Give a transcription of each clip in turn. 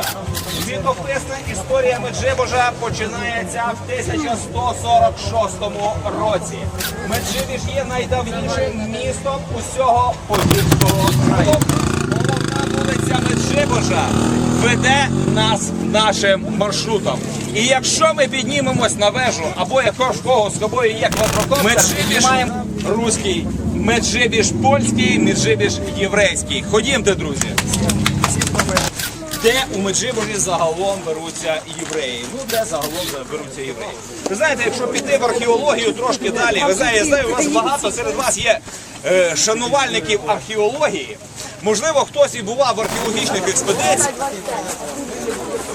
Меджибожа. Літописна історія Меджибожа починається в 1146 році. Меджибіж є найдавнішим містом усього Подільського краю. Головна вулиця Меджибожа веде нас нашим маршрутом. І якщо ми піднімемось на вежу, або якщо в кого з собою є квадрокоптер, Меджибіж. маємо руський, меджибіж польський, меджибіж єврейський. Ходімте, друзі. Де у Меджиборі загалом беруться євреї? Ну де загалом беруться євреї? Ви знаєте, якщо піти в археологію трошки далі, ви знаєте, я знаю, у вас багато серед вас є е, шанувальників археології. Можливо, хтось і бував в археологічних експедиціях.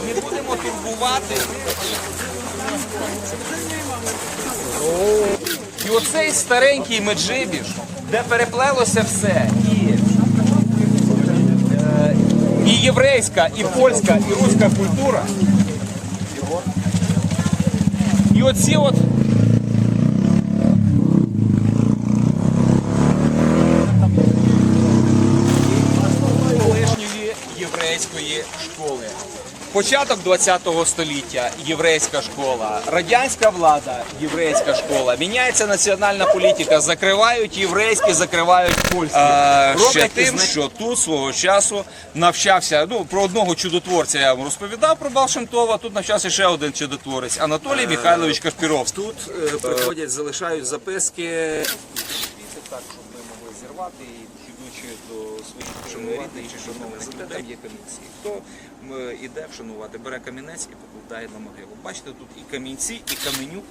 Не будемо турбувати. І оцей старенький Меджибіж, де переплелося все, і і єврейська, і польська, і руська культура. І оці от. колишньої єврейської школи. Початок ХХ століття єврейська школа, радянська влада, єврейська школа. Міняється національна політика, закривають єврейські, закривають польські. А, ще тим, що тут свого часу навчався. Ну про одного чудотворця я вам розповідав про Балшемтова. Тут навчався ще один чудотворець Анатолій Михайлович Кашпіровський. Тут е, приходять, залишають записки. так, щоб ми могли зірвати і йдучи до своїх рідних чи шановних людей, є камінці. Хто іде вшанувати, бере камінець і покладає на могилу. Бачите, тут і камінці, і каменюк,